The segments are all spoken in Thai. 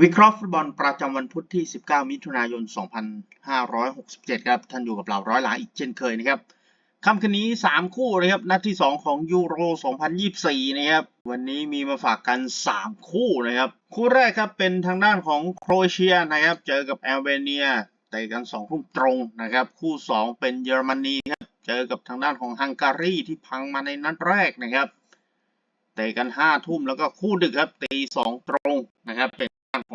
วิเคราะห์ฟุตบอลประจำวันพุธที่ 19 มิถุนายน 2567 ครับ ท่านอยู่กับเราร้อยหลาอีกเช่นเคยนะครับค่ำคืนนี้ 3 คู่นะครับ นัดที่ 2 ของยูโร 2024 นะครับ วันนี้มีมาฝากกัน 3 คู่นะครับ คู่แรกครับเป็นทางด้านของโครเอเชียนะครับ เจอกับแอลเบเนียเตะกัน2ทุ่มตรงนะครับ คู่ 2 เป็นเยอรมนีครับ เจอกับทางด้านของฮังการีที่พังมาในนัดแรกนะครับเตะกัน5ทุ่มแล้วก็คู่ดึกครับตี2ตรงนะครับ เป็น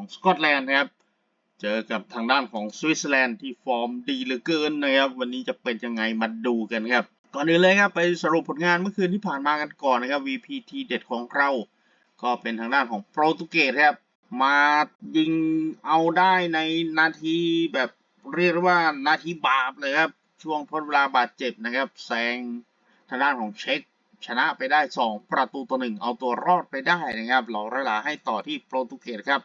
ของสกอตแลนด์นะครับ เจอกับทางด้านของสวิตเซอร์แลนด์ที่ฟอร์มดีเหลือเกินนะครับ วันนี้จะเป็นยังไงมาดูกันครับ ก่อนอื่นเลยครับไปสรุปผลงานเมื่อคืนที่ผ่านมากันก่อนนะครับ VPT เด็ดของเรา ก็เป็นทางด้านของโปรตุเกสครับ มายิงเอาได้ในนาทีแบบเรียกว่านาทีบาปเลยครับ ช่วงทดเวลาบาดเจ็บนะครับแซงทางด้านของเช็คชนะไปได้ 2 ประตูต่อหนึ่งเอาตัวรอดไปได้นะครับเหล่าระลาให้ต่อที่โปรตุเกสครับ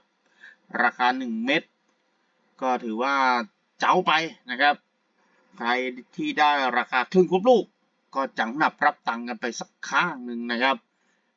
ราคา 1 เม็ดก็ถือว่าเจ้าไปนะครับ ใครที่ได้ราคาครึ่งครบลูก ก็จังหนับรับตังกันไปสักข้างหนึ่งนะครับ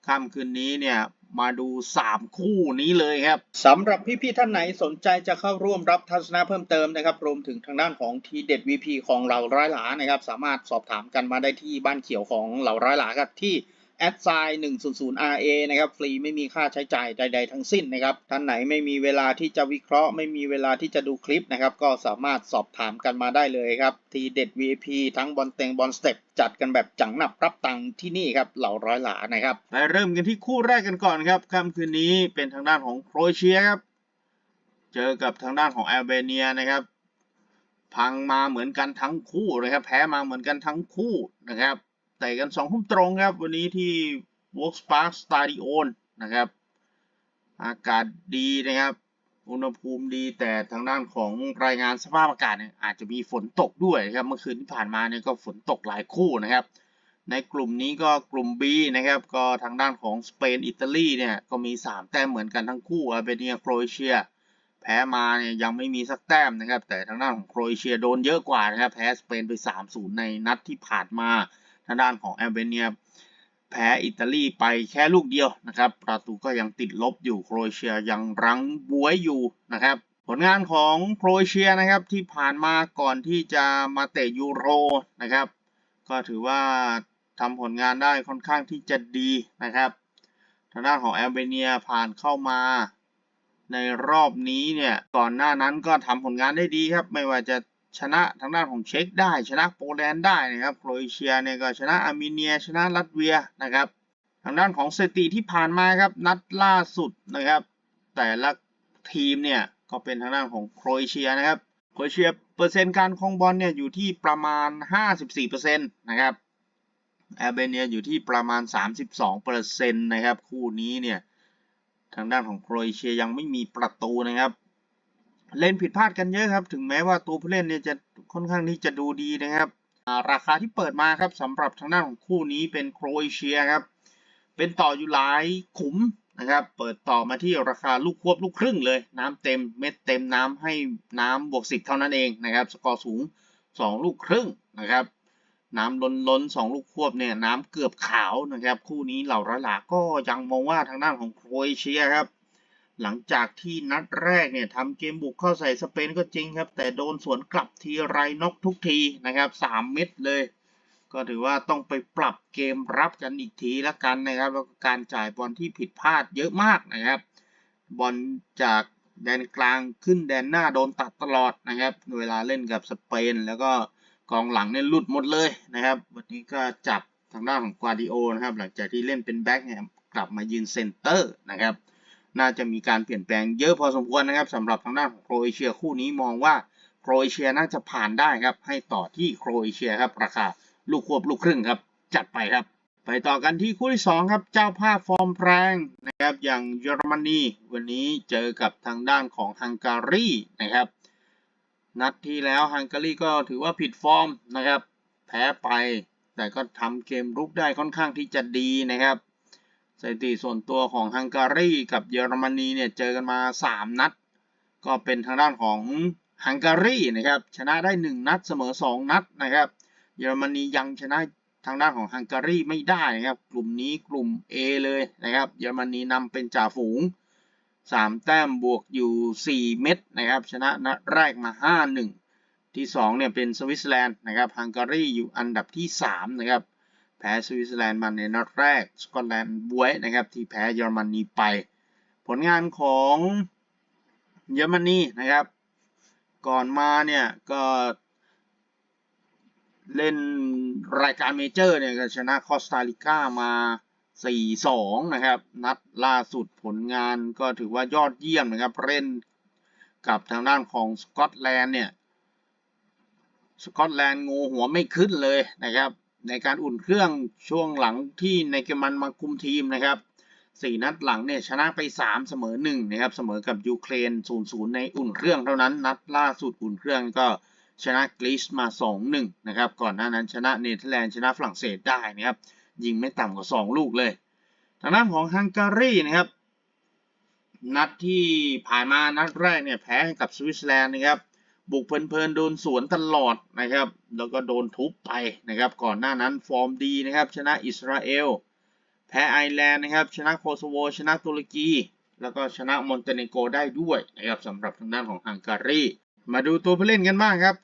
ค่ำคืนนี้เนี่ยมาดู 3 คู่นี้เลยครับสำหรับพี่ๆท่านไหนสนใจจะเข้าร่วมรับทัศนะเพิ่มเติมนะครับ รวมถึงทางด้านของทีเด็ด VP ของเหล่าร้อยหลานะครับ สามารถสอบถามกันมาได้ที่บ้านเขียวของเหล่าร้อยหลาครับที่ แอดไซน์100 RA นะครับฟรีไม่มีค่าใช้จ่ายใด ๆ ทั้งสิ้นนะครับท่านไหนไม่มีเวลาที่จะวิเคราะห์ ไม่มีเวลาที่จะดูคลิปนะครับก็สามารถสอบถามกันมาได้เลยครับ ทีเด็ด VIP ทั้งบอลเต็งบอลสเต็ปจัดกันแบบจังหนับรับตังค์ที่นี่ครับเหล่าร้อยหลานะครับไปเริ่มกันที่คู่แรกกันก่อนครับค่ำคืนนี้เป็นทางด้านของโครเอเชียครับเจอกับทางด้านของแอลเบเนียนะครับพังมาเหมือนกันทั้งคู่เลยครับแพ้มาเหมือนกันทั้งคู่นะครับ เตะกันสองทุ่มตรงครับ วันนี้ที่ w o r k s Park Stadion นะครับ อากาศดีนะครับ อุณหภูมิดีแต่ทางด้านของรายงานสภาพอากาศเนี่ยอาจจะมีฝนตกด้วยครับ เมื่อคืนที่ผ่านมาเนี่ยก็ฝนตกหลายคู่นะครับ ในกลุ่มนี้ก็กลุ่ม B นะครับ ก็ทางด้านของสเปนอิตาลีเนี่ยก็มี 3 แต้มเหมือนกันทั้งคู่อาร์เบเนียโครเอเชียแพ้มาเนี่ยยังไม่มีสักแต้มนะครับ แต่ทางด้านของโครเอเชียโดนเยอะกว่านะครับ แพ้สเปนไป 3-0 ในนัดที่ผ่านมา ทางด้านของแอลเบเนียแพ้อิตาลีไปแค่ลูกเดียวนะครับ ประตูก็ยังติดลบอยู่โครเอเชียยังรั้งบวยอยู่นะครับ ผลงานของโครเอเชียนะครับที่ผ่านมาก่อนที่จะมาเตะยูโรนะครับ ก็ถือว่าทำผลงานได้ค่อนข้างที่จะดีนะครับทางด้านของแอลเบเนียผ่านเข้ามา ในรอบนี้เนี่ยก่อนหน้านั้นก็ทำผลงานได้ดีครับ ไม่ว่าจะ ชนะทางด้านของเช็กได้ชนะโปแลนด์ได้นะครับโครเอเชียเนี่ยก็ชนะอาร์เมเนีย ชนะลัตเวียนะครับ ทางด้านของสถิติที่ผ่านมาครับนัดล่าสุดนะครับ แต่ละทีมเนี่ยก็เป็นทางด้านของโครเอเชียนะครับโครเอเชียเปอร์เซ็นต์การครองบอลเนี่ยอยู่ที่ประมาณ 54%นะครับแอลเบเนียอยู่ที่ประมาณ 32%นะครับคู่นี้เนี่ยทางด้านของโครเอเชียยังไม่มีประตูนะครับ เล่นผิดพลาดกันเยอะครับ ถึงแม้ว่าตัวผู้เล่นเนี่ยจะค่อนข้างที่จะดูดีนะครับราคาที่เปิดมาครับสำหรับทางด้านของคู่นี้เป็นโครเอเชียครับ เป็นต่ออยู่หลายขุมนะครับ เปิดต่อมาที่ราคาลูกควบลูกครึ่งเลย น้ำเต็มเม็ดเต็มน้ำให้น้ำบวกสิบเท่านั้นเองนะครับ สกอร์สูง 2 ลูกครึ่งนะครับ น้ำล้นล้นสองลูกควบเนี่ยน้ำเกือบขาวนะครับ คู่นี้เหล่าร้อยหลาก็ยังมองว่าทางด้านของโครเอเชียครับ หลังจากที่นัดแรกเนี่ยทำเกมบุกเข้าใส่สเปนก็จริงครับ แต่โดนสวนกลับทีไรนกทุกทีนะครับสามเม็ดเลย ก็ถือว่าต้องไปปรับเกมรับกันอีกทีละกันนะครับแล้วก็การจ่ายบอลที่ผิดพลาดเยอะมากนะครับ บอลจากแดนกลางขึ้นแดนหน้าโดนตัดตลอดนะครับ เวลาเล่นกับสเปน แล้วก็กองหลังเนี่ยหลุดหมดเลยนะครับ วันนี้ก็จับทางด้านของกวาดิโอนะครับ หลังจากที่เล่นเป็นแบ็กเนี่ยกลับมายืนเซนเตอร์นะครับ น่าจะมีการเปลี่ยนแปลงเยอะพอสมควรนะครับสำหรับทางด้านของโครเอเชียคู่นี้มองว่าโครเอเชียน่าจะผ่านได้ครับ ให้ต่อที่โครเอเชียครับราคาลูกควบลูกครึ่งครับ จัดไปครับ ไปต่อกันที่คู่ที่ 2 ครับ เจ้าภาพฟอร์มแรงนะครับอย่างเยอรมนีวันนี้เจอกับทางด้านของฮังการีนะครับ นัดที่แล้วฮังการีก็ถือว่าผิดฟอร์มนะครับ แพ้ไปแต่ก็ทำเกมรุกได้ค่อนข้างที่จะดีนะครับ สถิติส่วนตัวของฮังการีกับเยอรมนีเนี่ยเจอกันมา 3 นัด ก็เป็นทางด้านของฮังการีนะครับชนะได้ 1 นัดเสมอ 2 นัดนะครับเยอรมนียังชนะทางด้านของฮังการีไม่ได้นะครับ กลุ่มนี้กลุ่ม A เลยนะครับ เยอรมนีนำเป็นจ่าฝูง 3 แต้มบวกอยู่ 4 เม็ดนะครับ ชนะนัดแรกมา 5-1 ที่ 2 เนี่ยเป็นสวิตเซอร์แลนด์นะครับฮังการีอยู่อันดับที่ 3 นะครับ แพ้สวิตเซอร์แลนด์มาในนัดแรก สกอตแลนด์บวยนะครับที่แพ้เยอรมนีไป ผลงานของเยอรมนีนะครับ ก่อนมาเนี่ยก็เล่นรายการเมเจอร์เนี่ยก็ชนะคอสตาริกามา 4-2 นะครับ นัดล่าสุดผลงานก็ถือว่ายอดเยี่ยมนะครับเล่นกับทางด้านของสกอตแลนด์เนี่ย สกอตแลนด์งูหัวไม่ขึ้นเลยนะครับ ในการอุ่นเครื่องช่วงหลังที่ในเกมันมาคุมทีมนะครับสี่นัดหลังเนี่ยชนะไป 3 เสมอ1นะครับเสมอกับยูเครน0-0ในอุ่นเครื่องเท่านั้น นัดล่าสุดอุ่นเครื่องก็ชนะกรีซมา 2-1นะครับก่อนหน้านั้นชนะเนเธอร์แลนด์ชนะฝรั่งเศสได้นะครับยิงไม่ต่ำกว่า 2 ลูกเลย ทางด้านของฮังการีนะครับ นัดที่ผ่านมานัดแรกเนี่ยแพ้ให้กับสวิตเซอร์แลนด์นะครับ บุกเพลินๆโดนสวนตลอดนะครับ แล้วก็โดนทุบไปนะครับ ก่อนหน้านั้นฟอร์มดีนะครับ ชนะอิสราเอล แพ้ไอร์แลนด์นะครับ ชนะโคโซโว ชนะตุรกี แล้วก็ชนะมอนเตเนโกรได้ด้วยนะครับสำหรับทางด้านของฮังการี มาดูตัวผู้เล่นกันบ้างครับ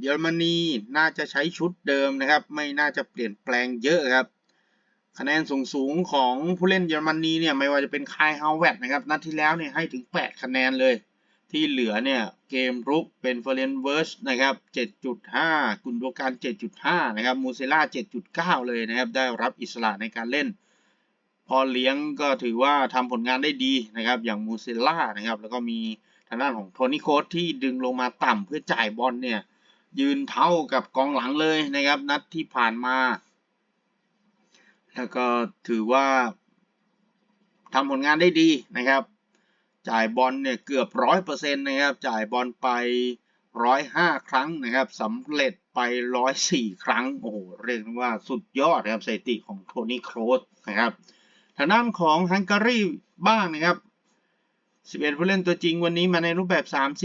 เยอรมนีน่าจะใช้ชุดเดิมนะครับ ไม่น่าจะเปลี่ยนแปลงเยอะครับคะแนนสูงๆของผู้เล่นเยอรมนีเนี่ยไม่ว่าจะเป็นคายฮาวเวตนะครับนัดที่แล้วเนี่ยให้ถึง 8 คะแนนเลย ที่เหลือเนี่ยเกมรุกเป็นเฟรนเวิร์สนะครับ 7.5 กุนโดการ 7.5 นะครับมูเซล่า 7.9 เลยนะครับ ได้รับอิสระในการเล่น พอเลี้ยงก็ถือว่าทำผลงานได้ดีนะครับ อย่างมูเซล่านะครับ แล้วก็มีทางด้านของโทนี่โคสที่ดึงลงมาต่ำเพื่อจ่ายบอลเนี่ย ยืนเท่ากับกองหลังเลยนะครับ นัดที่ผ่านมา แล้วก็ถือว่าทำผลงานได้ดีนะครับ จ่ายบอลเนี่ยเกือบร้อยเปอร์เซ็นต์นะครับ จ่ายบอลไปร้อยห้าครั้งนะครับสำเร็จไปร้อยสี่ครั้ง โอ้โห เรียกว่าสุดยอดนะครับสถิติของโทนี่โครสนะครับทางด้านของฮังการีบ้างนะครับ11ผู้เล่นตัวจริงวันนี้มาในรูปแบบ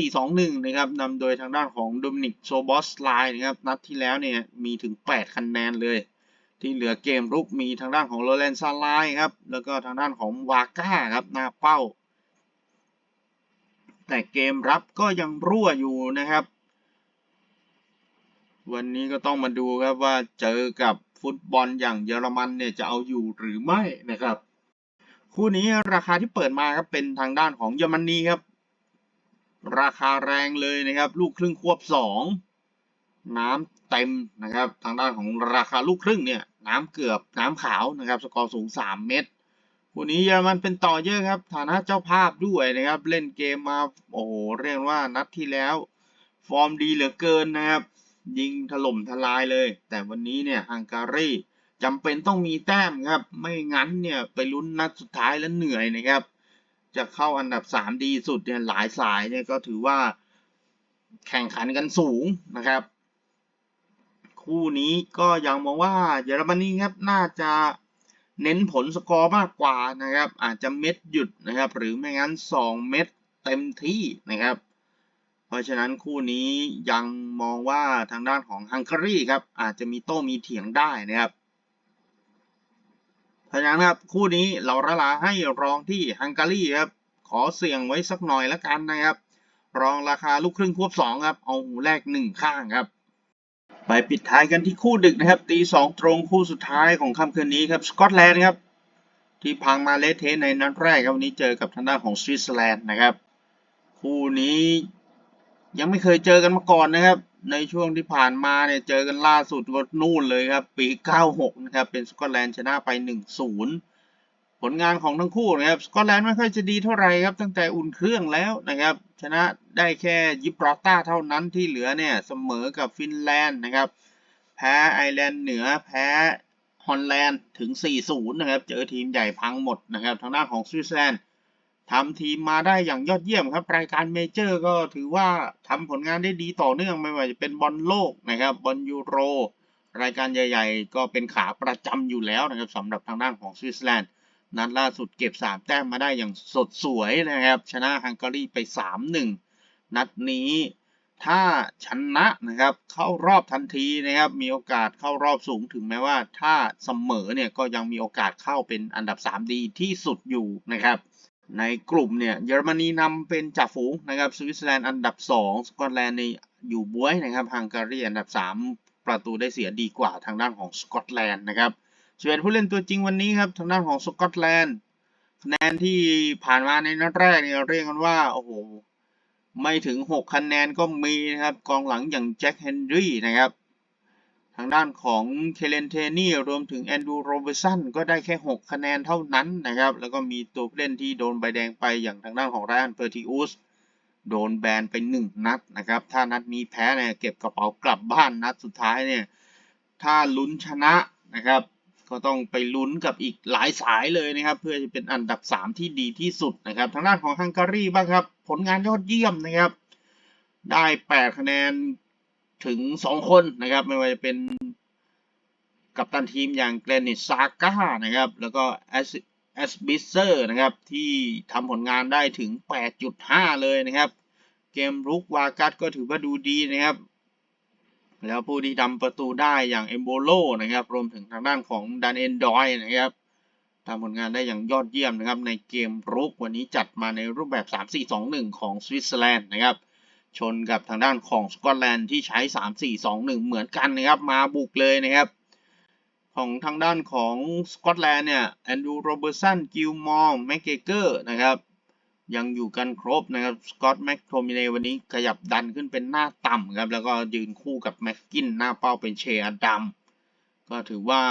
3-4-2-1นะครับนำโดยทางด้านของโดมินิกโซบอสไลน์นะครับนัดที่แล้วเนี่ยมีถึง8คะแนนเลย ที่เหลือเกมรุกมีทางด้านของโรแลนซาไลน์ครับแล้วก็ทางด้านของวาก้าครับหน้าเป้า แต่เกมรับก็ยังรั่วอยู่นะครับ วันนี้ก็ต้องมาดูครับว่าเจอกับฟุตบอลอย่างเยอรมันเนี่ยจะเอาอยู่หรือไม่นะครับ คู่นี้ราคาที่เปิดมาครับเป็นทางด้านของเยอรมนีครับ ราคาแรงเลยนะครับ ลูกครึ่งควบสองน้ำเต็มนะครับ ทางด้านของราคาลูกครึ่งเนี่ยน้ำเกือบน้ำขาวนะครับ สกอร์สูง 3 เม็ด คู่นี้เยอรมันเป็นต่อเยอะครับ ฐานะเจ้าภาพด้วยนะครับ เล่นเกมมาโอ้โหเรียกว่านัดที่แล้ว ฟอร์มดีเหลือเกินนะครับ ยิงถล่มทลายเลย แต่วันนี้เนี่ยฮังการีจำเป็นต้องมีแต้มครับ ไม่งั้นเนี่ยไปลุ้นนัดสุดท้ายแล้วเหนื่อยนะครับ จะเข้าอันดับ 3 ดีสุดเนี่ยหลายสายเนี่ยก็ถือว่าแข่งขันกันสูงนะครับ คู่นี้ก็ยังมองว่าเยอรมนีครับน่าจะ เน้นผลสกอร์มากกว่านะครับ อาจจะเม็ดหยุดนะครับ หรือไม่งั้น 2 เม็ดเต็มที่นะครับ เพราะฉะนั้นคู่นี้ยังมองว่าทางด้านของฮังการีครับ อาจจะมีโต้มีเถียงได้นะครับ เพราะฉะนั้นครับคู่นี้เราระลาให้รองที่ฮังการีครับ ขอเสี่ยงไว้สักหน่อยละกันนะครับ รองราคาลูกครึ่งควบสองครับ เอาหูแรกหนึ่งข้างครับ ไปปิดท้ายกันที่คู่ดึกนะครับตีสองตรงคู่สุดท้ายของค่ำคืนนี้ครับสกอตแลนด์ครับที่พังมาเลเทสในนัดแรกครับวันนี้เจอกับทางด้านของสวิตเซอร์แลนด์นะครับ คู่นี้ยังไม่เคยเจอกันมาก่อนนะครับ ในช่วงที่ผ่านมาเนี่ยเจอกันล่าสุดก็นู่นเลยครับปี 96 นะครับเป็นสกอตแลนด์ชนะไป 1-0 ผลงานของทั้งคู่นะครับสกอตแลนด์ไม่ค่อยจะดีเท่าไหร่ครับ ตั้งแต่อุ่นเครื่องแล้วนะครับ ชนะได้แค่ยิบราตาเท่านั้นที่เหลือเนี่ยเสมอกับฟินแลนด์นะครับ แพ้ไอร์แลนด์เหนือแพ้ฮอลแลนด์ถึง 4-0 นะครับ เจอทีมใหญ่พังหมดนะครับ ทางด้านของสวิตเซอร์แลนด์ทำทีมมาได้อย่างยอดเยี่ยมครับ รายการเมเจอร์ก็ถือว่าทำผลงานได้ดีต่อเนื่องไม่ว่าจะเป็นบอลโลกนะครับบอลยูโร รายการใหญ่ ๆ ก็เป็นขาประจำอยู่แล้วนะครับสำหรับทางด้านของสวิตเซอร์แลนด์ นัดล่าสุดเก็บ 3 แต้มมาได้อย่างสดสวยนะครับ ชนะฮังการีไป 3-1 นัดนี้ถ้าชนะนะครับเข้ารอบทันทีนะครับ มีโอกาสเข้ารอบสูงถึงแม้ว่าถ้าเสมอเนี่ยก็ยังมีโอกาสเข้าเป็นอันดับ 3 ดีที่สุดอยู่นะครับ ในกลุ่มเนี่ยเยอรมนีนำเป็นจ่าฝูงนะครับสวิตเซอร์แลนด์อันดับ 2 สกอตแลนด์ในอยู่บวยนะครับฮังการีอันดับ 3 ประตูได้เสียดีกว่าทางด้านของสกอตแลนด์นะครับ ส่วนผู้เล่นตัวจริงวันนี้ครับทางด้านของสกอตแลนด์คะแนนที่ผ่านมาในนัดแรกเนี่ยเรียกกันว่าโอ้โหไม่ถึง 6 คะแนนก็มีนะครับ กองหลังอย่างแจ็คเฮนรี่นะครับ ทางด้านของเคเลนเทนี่รวมถึงแอนดูโรเบสันก็ได้แค่ 6 คะแนนเท่านั้นนะครับ แล้วก็มีตัวเล่นที่โดนใบแดงไปอย่างทางด้านของไรอันเปอร์ติอุสโดนแบนไป 1 นัดนะครับ ถ้านัดนี้แพ้เนี่ยเก็บกระเป๋ากลับบ้านนัดสุดท้ายเนี่ย ถ้าลุ้นชนะนะครับ ก็ต้องไปลุ้นกับอีกหลายสายเลยนะครับ เพื่อจะเป็นอันดับ 3 ที่ดีที่สุดนะครับทางด้านของฮังการีบ้างครับ ผลงานยอดเยี่ยมนะครับ ได้ 8 คะแนนถึง 2 คนนะครับ ไม่ว่าจะเป็นกัปตันทีมอย่างแกรนิตซาก้านะครับ แล้วก็แอสบิเซอร์นะครับ ที่ทำผลงานได้ถึง 8.5 เลยนะครับ เกมรุกวากัสก็ถือว่าดูดีนะครับ แล้วผู้ที่ทำประตูได้อย่างเอมโบโลนะครับ รวมถึงทางด้านของดันเอนดอยนะครับทำผลงานได้อย่างยอดเยี่ยมนะครับในเกมรุกวันนี้จัดมาในรูปแบบ 3-4-2-1 ของสวิตเซอร์แลนด์นะครับ ชนกับทางด้านของสกอตแลนด์ที่ใช้ 3-4-2-1 เหมือนกันนะครับ มาบุกเลยนะครับ ของทางด้านของสกอตแลนด์เนี่ยแอนดูโรเบอร์สันกิลมอร์แมกเกอร์นะครับ ยังอยู่กันครบนะครับสกอตแม็กโทมิเนวันนี้ขยับดันขึ้นเป็นหน้าต่ำครับแล้วก็ยืนคู่กับแม็กกินหน้าเป้าเป็นเชอดัมก็ถือว่า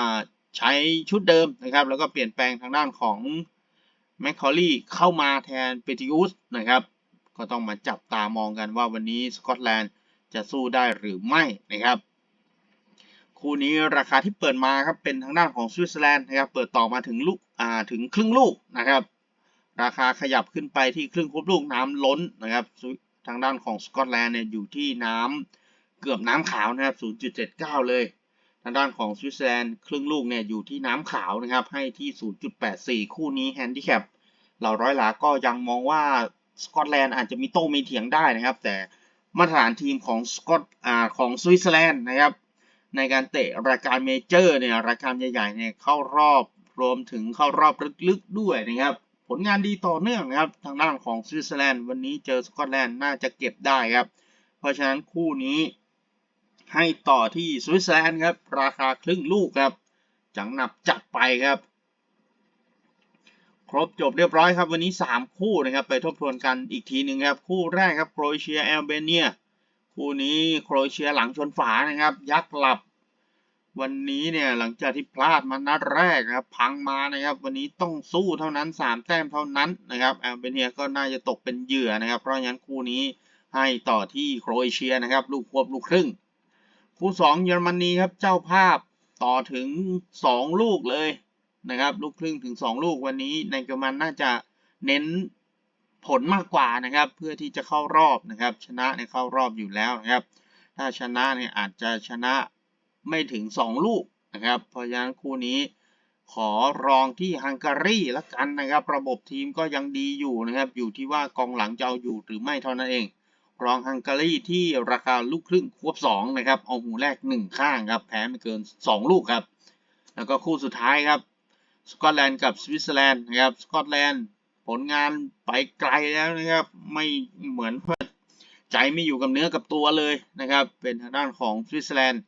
ใช้ชุดเดิมนะครับ แล้วก็เปลี่ยนแปลงทางด้านของแมคคอลี่เข้ามาแทนเปติอุสนะครับ ก็ต้องมาจับตามองกันว่าวันนี้สกอตแลนด์จะสู้ได้หรือไม่นะครับ คู่นี้ราคาที่เปิดมาครับเป็นทางด้านของสวิตเซอร์แลนด์นะครับ เปิดต่อมาถึงลูกอ่าถึงครึ่งลูกนะครับ ราคาขยับขึ้นไปที่ครึ่งครบลูกน้ำล้นนะครับ ทางด้านของสกอตแลนด์เนี่ยอยู่ที่น้ำเกือบน้ำขาวนะครับ 0.79 เลย ทางด้านของสวิตเซอร์แลนด์ครึ่งลูกเนี่ยอยู่ที่น้ำขาวนะครับ ให้ที่ 0.84 คู่นี้แฮนดิแคปเหล่าร้อยหลาก็ยังมองว่าสกอตแลนด์อาจจะมีโต้มีเถียงได้นะครับ แต่มาตรฐานทีมของสกอตอ่าของสวิตเซอร์แลนด์นะครับ ในการเตะรายการเมเจอร์เนี่ยรายการใหญ่ๆเนี่ยเข้ารอบรวมถึงเข้ารอบลึกๆด้วยนะครับ ผลงานดีต่อเนื่องนะครับ ทางด้านของสวิตเซอร์แลนด์วันนี้เจอสกอตแลนด์น่าจะเก็บได้ครับ เพราะฉะนั้นคู่นี้ให้ต่อที่สวิตเซอร์แลนด์ครับราคาครึ่งลูกครับ จังหนับจัดไปครับ ครบจบเรียบร้อยครับ วันนี้ 3 คู่นะครับ ไปทบทวนกันอีกทีหนึ่งครับ คู่แรกครับโครเอเชียแอลเบเนีย คู่นี้โครเอเชียหลังชนฝานะครับ ยักษ์หลับ วันนี้เนี่ยหลังจากที่พลาดมานัดแรกนะครับ พังมานะครับ วันนี้ต้องสู้เท่านั้น 3 แต้มเท่านั้นนะครับแอลเบเนียก็น่าจะตกเป็นเหยื่อนะครับ เพราะงั้นคู่นี้ให้ต่อที่โครเอเชียนะครับ ลูกควบลูกครึ่ง คู่ 2 เยอรมนีครับเจ้าภาพต่อถึง 2 ลูกเลยนะครับ ลูกครึ่งถึง 2 ลูกวันนี้ในเกอรมันน่าจะเน้นผลมากกว่านะครับ เพื่อที่จะเข้ารอบนะครับ ชนะในเข้ารอบอยู่แล้วนะครับ ถ้าชนะเนี่ยอาจจะชนะ ไม่ถึง 2 ลูกนะครับ เพราะฉะนั้นคู่นี้ขอรองที่ฮังการีละกันนะครับ ระบบทีมก็ยังดีอยู่นะครับ อยู่ที่ว่ากองหลังจะเอาอยู่หรือไม่เท่านั้นเอง รองฮังการีที่ราคาลูกครึ่งควบ2นะครับ เอาหูแรก 1 ข้างครับ แพ้ไม่เกิน 2 ลูกครับ แล้วก็คู่สุดท้ายครับ สกอตแลนด์กับสวิตเซอร์แลนด์นะครับ สกอตแลนด์ผลงานไปไกลแล้วนะครับ ไม่เหมือนว่าใจไม่อยู่กับเนื้อกับตัวเลยนะครับ เป็นทางด้านของสวิตเซอร์แลนด์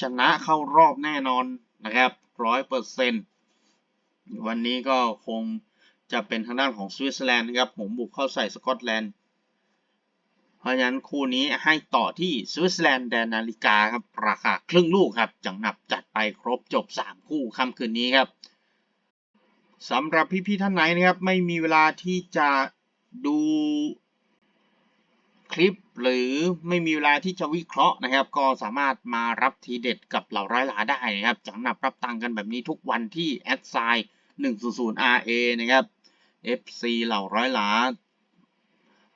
ชนะเข้ารอบแน่นอนนะครับร้อยเปอร์เซ็นต์วันนี้ก็คงจะเป็นทางด้านของสวิตเซอร์แลนด์นะครับผมบุกเข้าใส่สกอตแลนด์ เพราะฉะนั้นคู่นี้ให้ต่อที่สวิตเซอร์แลนด์แดนนาฬิกาครับราคาครึ่งลูกครับจังหนับจัดไปครบจบ 3 คู่ค่ำคืนนี้ครับสำหรับพี่ๆท่านไหนนะครับไม่มีเวลาที่จะดู คลิป หรือไม่มีเวลาที่จะวิเคราะห์นะครับ ก็สามารถมารับทีเด็ดกับเหล่าร้อยหลาได้นะครับจังหนับรับตังกันแบบนี้ทุกวันที่แอดไซน์100 RA นะครับ FC เหล่าร้อยหลา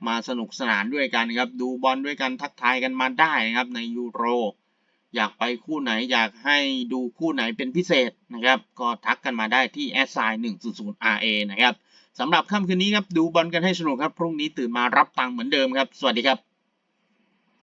มาสนุกสนานด้วยกันครับ ดูบอลด้วยกันทักทายกันมาได้นะครับในยูโร อยากไปคู่ไหนอยากให้ดูคู่ไหนเป็นพิเศษนะครับ ก็ทักกันมาได้ที่แอดไซน์100 RA นะครับ สำหรับค่ำคืนนี้ครับดูบอลกันให้สนุกครับ พรุ่งนี้ตื่นมารับตังค์เหมือนเดิมครับ สวัสดีครับ